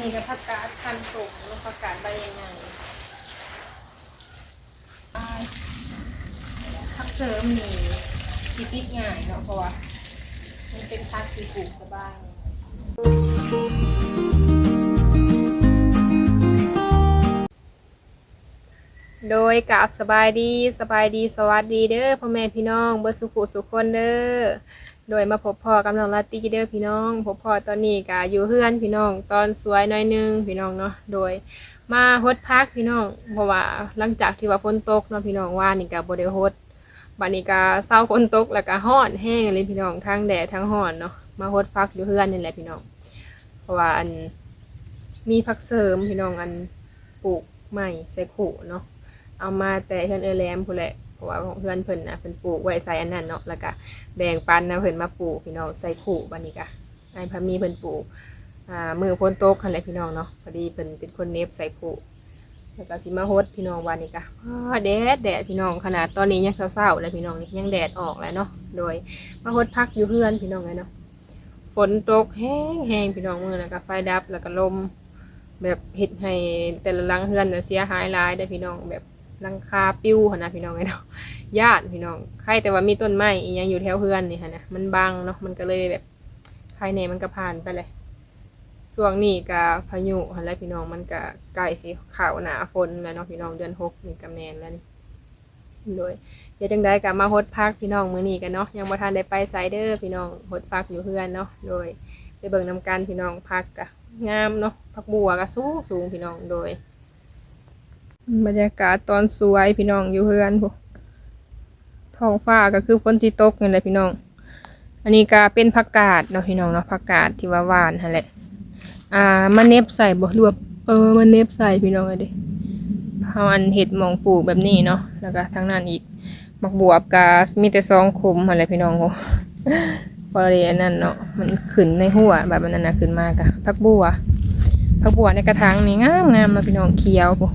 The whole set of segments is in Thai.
นี่ก็ผักกาดคันตุ่มแล้วผักกาดใบยังไงผักเสริมนี่ชีวิตง่ายเนาะเพราะว่ามันเป็นผักที่ปลูกสบายโดยกับสบายดีสบายดีสวัสดีเด้อพ่อแม่พี่น้องเบอร์สุขุสุขคนเด้อ โดยมาพบพ่อกับน้องลาตี้เด้อพี่น้อง พบพ่อตอนนี้ก็อยู่เฮือนพี่น้องตอนสวยหน้อยหนึงพี่น้องเนาะโดยมาฮดพักพี่น้อง เพราะว่าหลังจากที่ว่าฝนตกเนาะพี่น้องว่านี่ก็บ่ได้ฮดบัดนี้ก็เศร้าฝนตกแล้วก็ร้อนแห้งเลยพี่น้องทั้งแดดทั้งร้อนเนาะมาฮดพักอยู่เฮือนนี่แหละพี่น้อง เพราะว่าอันมีพักเสริมพี่น้องอันปลูกใหม่ใส่ขู่เนาะเอามาแต่เพื่อนเอแลมพูนแหละ เพราะว่าของเพื่อนเพิ่นนะเพิ่นปลูกไว้ใส่อันนั้นเนาะแล้วก็แบ่งปันนะเพิ่นมาปลูกพี่น้องใส่ขู่บัดนี้กะไอ้พามีเพิ่นปลูกอ่ามือพ้นโต๊ะคันแหละพี่น้องเนาะพอดีเพิ่นเป็นคนเนบใส่ขู่แล้วก็สิมาฮดพี่น้องวันนี้กะแดดแดดพี่น้องขนาดตอนนี้ยังเศร้าๆเลยพี่น้องนี่ยังแดดออกแล้วเนาะโดยมาฮดพักอยู่เพื่อนพี่น้องเลยเนาะฝนตกแห้งแห้งพี่น้องมือแล้วก็ไฟดับแล้วก็ลมแบบเห็ดให้แต่ละลังเฮือนน่ะเสียหายหลายได้พี่น้องแบบ หลังคาปิวหั่นนะพี่น้องไอ้เนาะญาติพี่น้องใครแต่ว่ามีต้นไม้อีหยังอยู่แถวเฮือนนี่หั่นนะมันบังเนาะมันก็เลยแบบใครแหน่มันก็ผ่านไปเลยช่วงนี้ก็พายุหั่นแหละพี่น้องมันก็ใกล้สิเข้าหน้าฝนแล้วเนาะพี่น้องเดือนหกนี่ก็แม่นแล้วนี่โดยเดี๋ยวจังได้ก็มาฮดพักพี่น้องมื้อนี้กันเนาะยังบ่ทันได้ไปไสเด้อพี่น้องฮดพักอยู่เฮือนเนาะโดยไปเบิ่งนำกันพี่น้องพักกะงามเนาะพักบัวก็สูงสูงพี่น้องโดย บรรยากาศตอนสวยพี่น้องอยู่เฮือนพวกท้องฟ้าก็คือฝนสิตกนี่แหละพี่น้อง อันนี้ก็เป็นผักกาดเนาะพี่น้องเนาะผักกาดที่ว่าหวานหั่นแหละ อ่ามันเน็บใส่บ่รวบเออมันเน็บใส่พี่น้องเลยดิเฮาอันเห็ดมองปลูกแบบนี้เนาะแล้วก็ทางนั้นอีกมักบวบก็มีแต่ซองคุมหั่นแหละพี่น้องโหพอเลยนนั้นเนาะมันขึ้นในหัวแบบมันนั้นนะขึ้นมากะพักบัวพักบัวในกระถางนี่งามงามมาพี่น้องเขียวปุ๊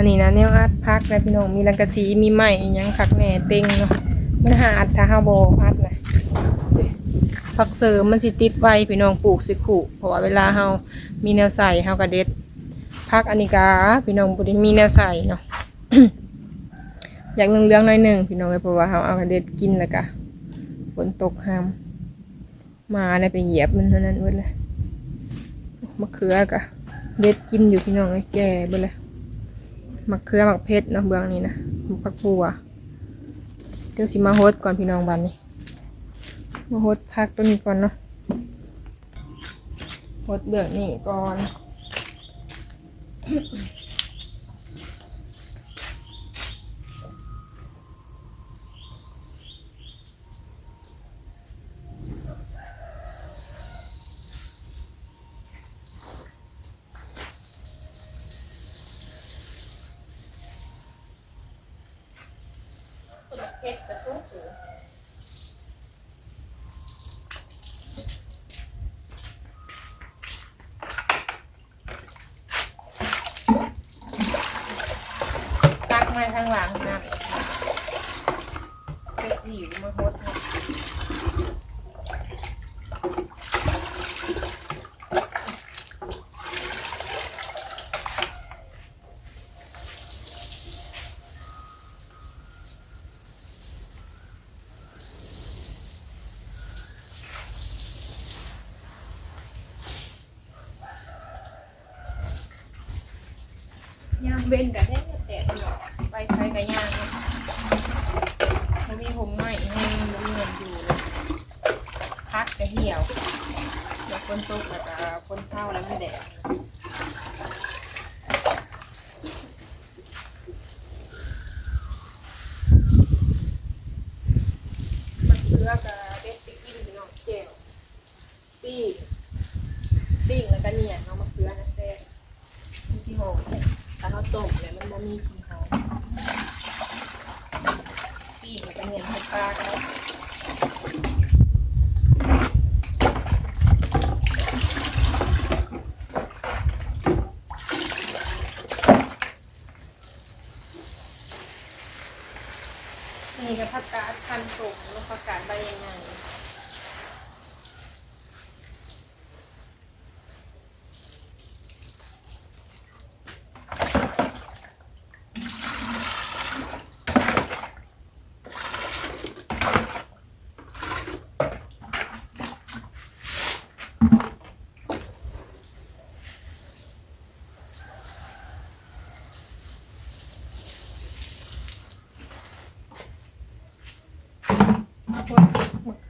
อันนี้นะแนวอัดพักนะพี่น้องมีลังกะสีมีไม้อิหยังคักแหน่เต็งเนาะมันหาอัดถ้าเฮาบ่อัดนะผักเสริมมันสิติดไว้พี่น้องปลูกสิขู่เพราะว่าเวลาเฮามีแนวใส่เฮาก็เด็ดพักอันนี้กาพี่น้องบ่ได้มีแนวใส่เนาะอยากเลืองๆหน่อยหนึ่งพี่น้องเอ้ยเพราะว่าเฮาเอากระเด็ดกินแล้วก็ฝนตกห้ามมาแล้วไปเหยียบมันเท่านั้นเบิดเลยมะเขือกะเด็ดกินอยู่พี่น้องไอ้แก่เบิดเลย มะเขือมะเพชรเนาะเบื้องนี้นะมะผักบัวเดี๋ยวสิมาโฮดก่อนพี่น้องบันนี้มาโฮดพักตัวนี้ก่อนเนาะโฮดเบื้องนี้ก่อน เพชรกระตุ้งสูงตักมาทาง หลังนะเป็ดหิวมาโฮสนะย่างเบนกับแท้แต่หนอไป ใช้กระยางเนี่ยมันมีผมใหม่ให้เงินอยู่เลยพักจะเหี่ยวเดี๋ยวคนตกแล้วก็คนเศร้าแล้วมันแดด มันเกลือกับเด็ดติกินพี่น้องแก้วปิ้งปิ้งแล้วก็เนี่ยเอามาเกลือนะแซ่บมีที่หอมแต่เขาต้มแล้วมันบ่มีขี้หอมปิ้งแล้วก็เนี่ยให้ปลากันแล้วนี่ก็ผักกาดคันตุ่มแล้วผักกาดใบยังไง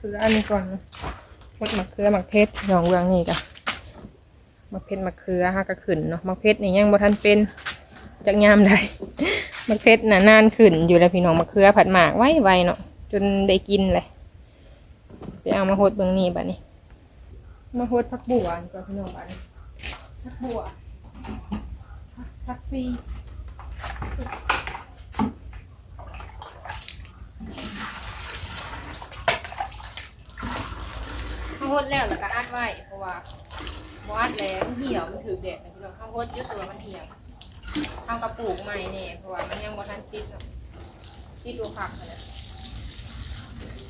น ออันนี้ก่อนหดมะเขือมะเพชรน้องเบืองนี่กะมะเพชรมะเขือฮะก็ขึ้นเนาะมะเพชรนี่ยังบ่ทันเป็นจากยามใดมะเพชรน่ะนานขึ้นอยู่แล้วพี่น้องมะเขือผัดหมากไว้ไวเนาะจนได้กินเลยไปเอามาหดเบื้องนี่บัดนี้มาหดผักบัวก่อนพี่น้องบัดนี้ผักบัวผักซี ข้าวโพดแล้วแล้วก็อัดไว้เพราะว่าบอัดแล้วมันเหี่ยวมันถือแดดนะพี่น้องข้าวโพดเยอะตัวมันเหี่ยวทำกระปุกใหม่เนี่ยเพราะว่ามันยังบ่ทันติดเนาะติดตัวผักเลย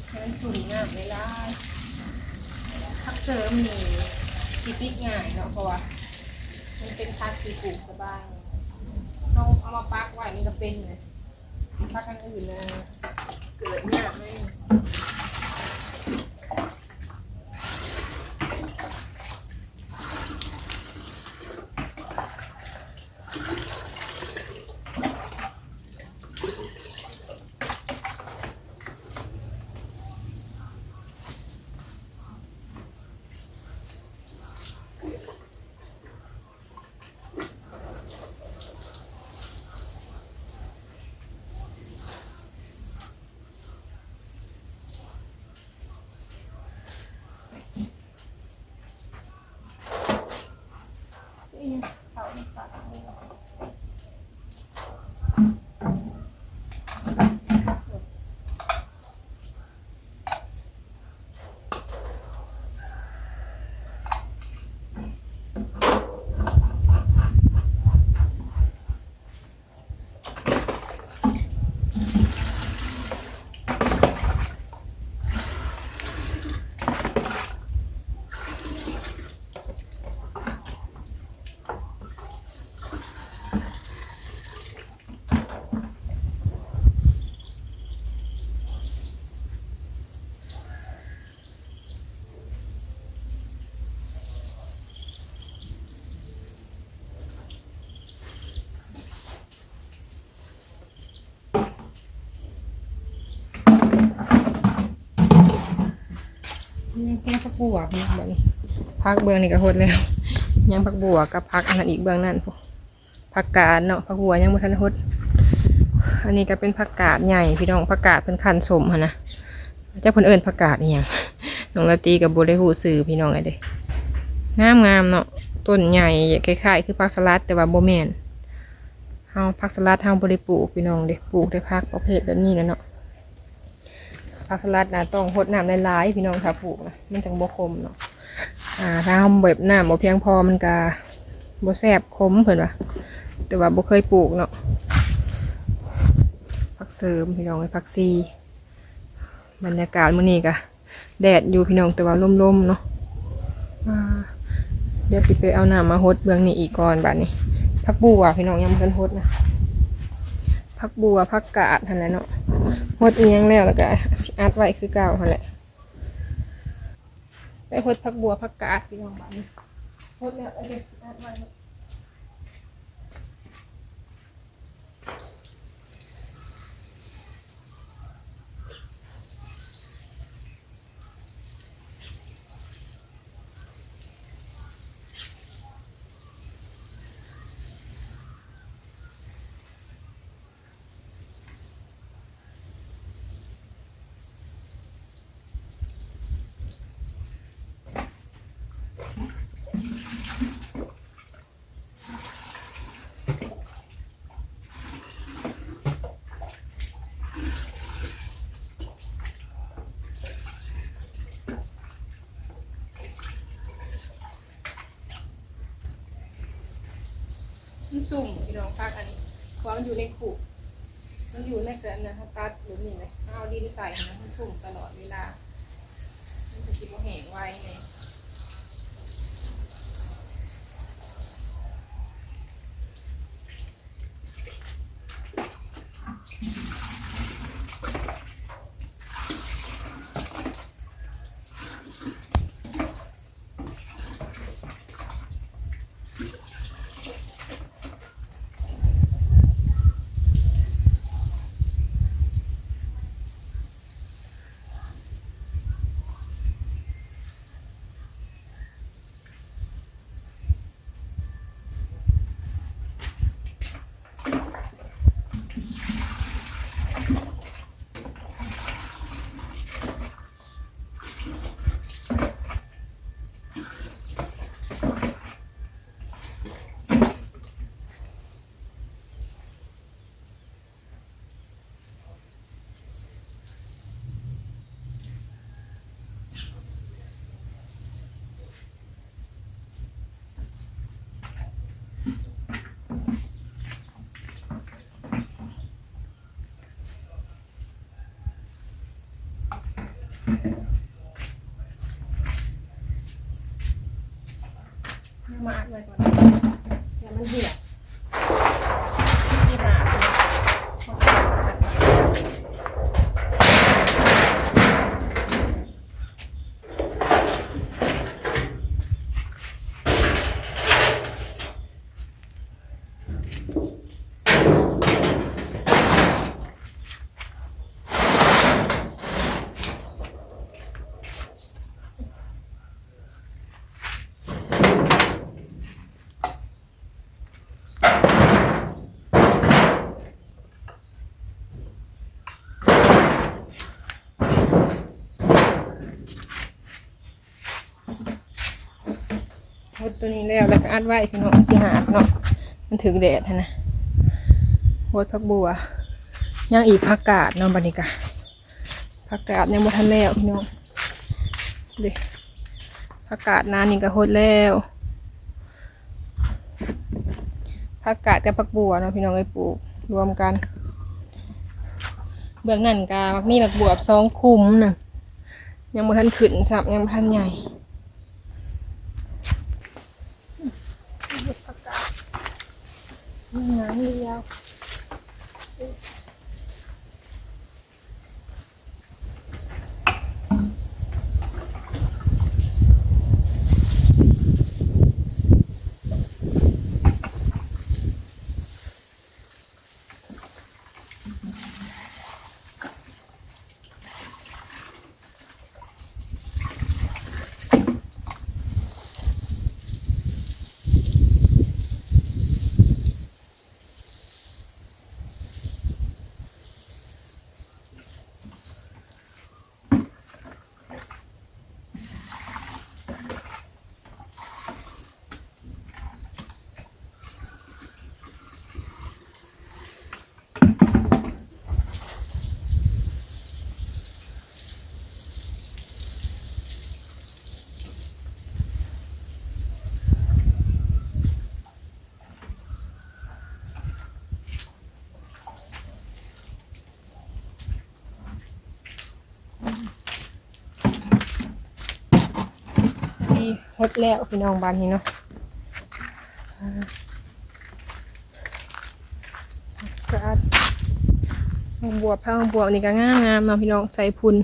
ให้มันสูงงามเลยล่ะผักเสริมนี่สิติดง่ายเนาะเพราะว่ามันเป็นผักที่ปลูกสบายเอาเอามาปักไว้มันก็เป็นเลยผักอันอื่นนะเกิดยากไหม บัวพี่น้องบัดนี้พักเบื้องนี่ก็หดแล้ว ยังผักบัวกับพักอันนั้นอีกเบื้องนั้นผักกาดเนาะผักบัวยังบ่ทันหดอันนี้ก็เป็นผักกาดใหญ่พี่น้องผักกาดเป็นคันสมนะเจ้าเพิ่นเอิ้นผักกาดอีหยังน้องละตีกับบ่ได้ฮู้ชื่อพี่น้องไอ้เด้งามงามเนาะต้นใหญ่คล้ายๆคือผักสลัดแต่ว่าโบแมนเฮาผักสลัดเฮาบ่ได้ปลูกพี่น้องเด้ปลูกได้ผักประเภทแบบนี้แหละเนาะ ผักสลัดนะต้องหดน้ำหลายๆพี่น้องถ้าปลูกนะมันจังบ่คมเนาะอ่าถ้าทำแบบน้ำบ่เพียงพอมันก็บ่แซ่บคมเพิ่นว่าแต่ว่าบ่เคยปลูกเนาะผักเสริมพี่น้องไอ้ผักซีบรรยากาศมื้อนี้ก็แดดอยู่พี่น้องแต่ว่าลมๆเนาะเดี๋ยวสิไปเอาน้ำมาหดเบื้องนี้อีกก่อนบัดนี้ผักบัวพี่น้องยังบ่ทันหดนะผักบัวผักกาดนั่นแหละเนาะ หดเอียงแล้วแล้วก็สิอัดไว้คือเก่าหั่นแหละไปหดผักบัวผักกาดพี่น้องบ้านนี้หดแล้วแล้วก็สิอัดไว้ ซุ่มพี่น้องพักอันนี้เพราะว่ามันอยู่ในขู่มันอยู่ในเกลือนะถ้าตัดหรือนี่เลยเอาดินใส่นะมันซุ่มตลอดเวลามันจะกินว่าแห้งไว้ไง มาอัดไว้ก่อนเดี๋ยวมันเหี่ยว ตัวนี้แล้วแล้วก็อัดไว้พี่น้องสิหาเนาะมันถึงแดดนนะหดผักบัวย่างอีกผักกาดเนาะบันี้กะผักกาดยังบ่ทันแล้วพี่น้องเด้ผักกาดนานนี่ก็หดแล้วผักกาดกับผักบัวเนาะพี่น้องไอ้ปลูกรวมกัน เบื้องนั่นกามีผักบัวสองคุ้มน่ะยังบ่ทันขึ้นสับยังบ่ทันใหญ่ งา เดียวดีหดแล้วพี่น้องบ้านนี้เนาะก็อัดหอมบวบผ้าบวบนี่ก็งามงามเนาะพี่น้องใส่พุน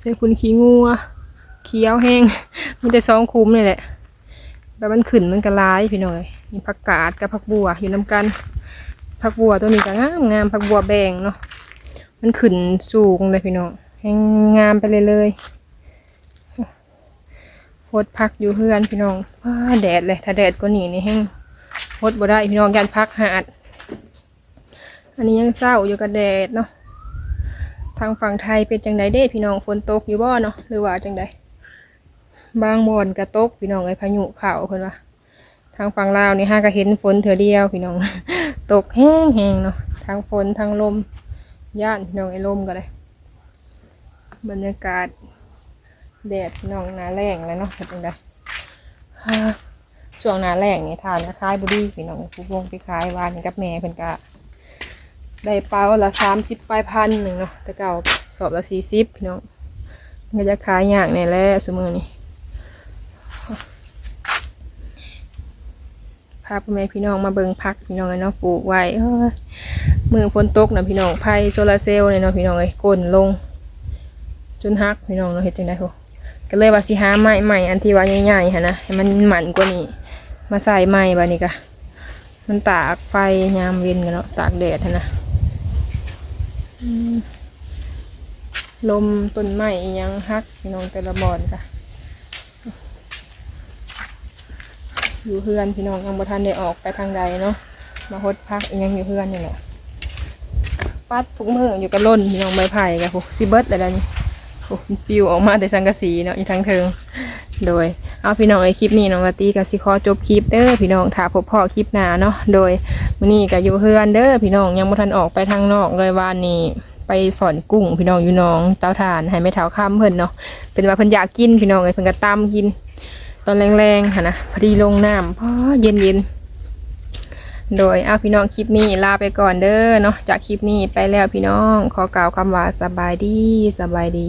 ใส่พุนขี้งัวเขียวแห้งมีแต่สองคุ้มนี่แหละแบบมันขึ้นมันก็ร้ายพี่น้องเอ้ยมีผักกาดกับผักบัวอยู่น้ำกันผักบัวตัวนี้ก็งามงามผักบัวแบงเนาะมันขึ้นสูงเลยพี่น้องแห้งงามไปเลยเลย โพดพักอยู่เพื่อนพี่น้องว้าแดดเลยถ้าแดดก็หนีนี่แห้งโพดบ่ได้พี่น้องยันพักหาด อันนี้ยังเศร้าอยู่กับแดดเนาะทางฝั่งไทยเป็นจังไดเด้พี่น้องฝนตกอยู่บ่เนาะหรือว่าจังไดบางบ่อนกระตกพี่น้องไอ้พายุเข่าเพิ่นว่าทางฝั่งลาวนี่ห้าก็เห็นฝนเถื่อเดียวพี่น้อง ตกแห้งแห้งๆเนาะทางฝนทางลมย่านพี่น้องไอ้ลมก็ได้บรรยากาศ แดดพี่น้องนาแรงเลยเนาะเป็นจังไดฮ่าช่วงนาแรงนี่ทานคล้ายบุรีพี่น้องผู้วงไปขายวานกับแม่เพิ่นก็ได้เปล่าละสามสิบปลายพันหนึ่งเนาะแต่เก่าสอบละสี่สิบพี่น้องก็จะขายอย่างนี่แหละสมือนี่พาพ่อแม่พี่น้องมาเบิ่งพักพี่น้องเนาะปลูกไว้เมือฝนตกนะพี่น้องไผ่โซลาร์เซลล์เนี่ยเนาะพี่น้องเอ้ยก้นลง จนฮักพี่น้องเนาะเฮ็ดจังได๋โหก็ ก็เลยว่าสิหาไม้ใหม่อันที่ว่าใหญ่ๆหั่นนะให้มันหมันกว่านี้ มาใส่ไม้บัดนี้ก็มันตากไฟยามเย็นกันเนาะตากแดดหั่นะลมต้นไม้ยังฮักพี่น้องแต่ละบอนก็อยู่เฮือนพี่น้องยังบ่ทันได้ออกไปทางใดเนาะมาฮดพักยังอยู่เฮือนนี่แหละปัดทุกมืออยู่กับล่นพี่น้องใบไผ่ก็โหสิเบิดแล้วเดี๋ยวนี้โอ้มัน ปิวออกมาแต่สังกะสีเนาะอีกทั้งเทิง โดย เอาพี่น้องไอคลิปนี้น้องลาตีกับสิขอจบคลิปเด้อพี่น้องถ้าพบพ่อคลิปหน้าเนาะโดยมื้อนี้ก็อยู่เฮือนเด้อพี่น้องยังบ่ทันออกไปทางนอกเลยว่านี่ไปสอนกุ้งพี่น้องอยู่น้องเตาถ่านให้แม่เฒ่าค้ำเพิ่นเนาะเป็นว่าเพิ่นอยากกินพี่น้องไอ้เพิ่นก็ตามกิน ตอนแรงๆหั่นนะพอดีลงน้ำพอเย็นๆโดยเอาพี่น้องคลิปนี้ลาไปก่อนเด้อเนาะจากคลิปนี้ไปแล้วพี่น้องขอกล่าวคำว่าสบายดีสบายดี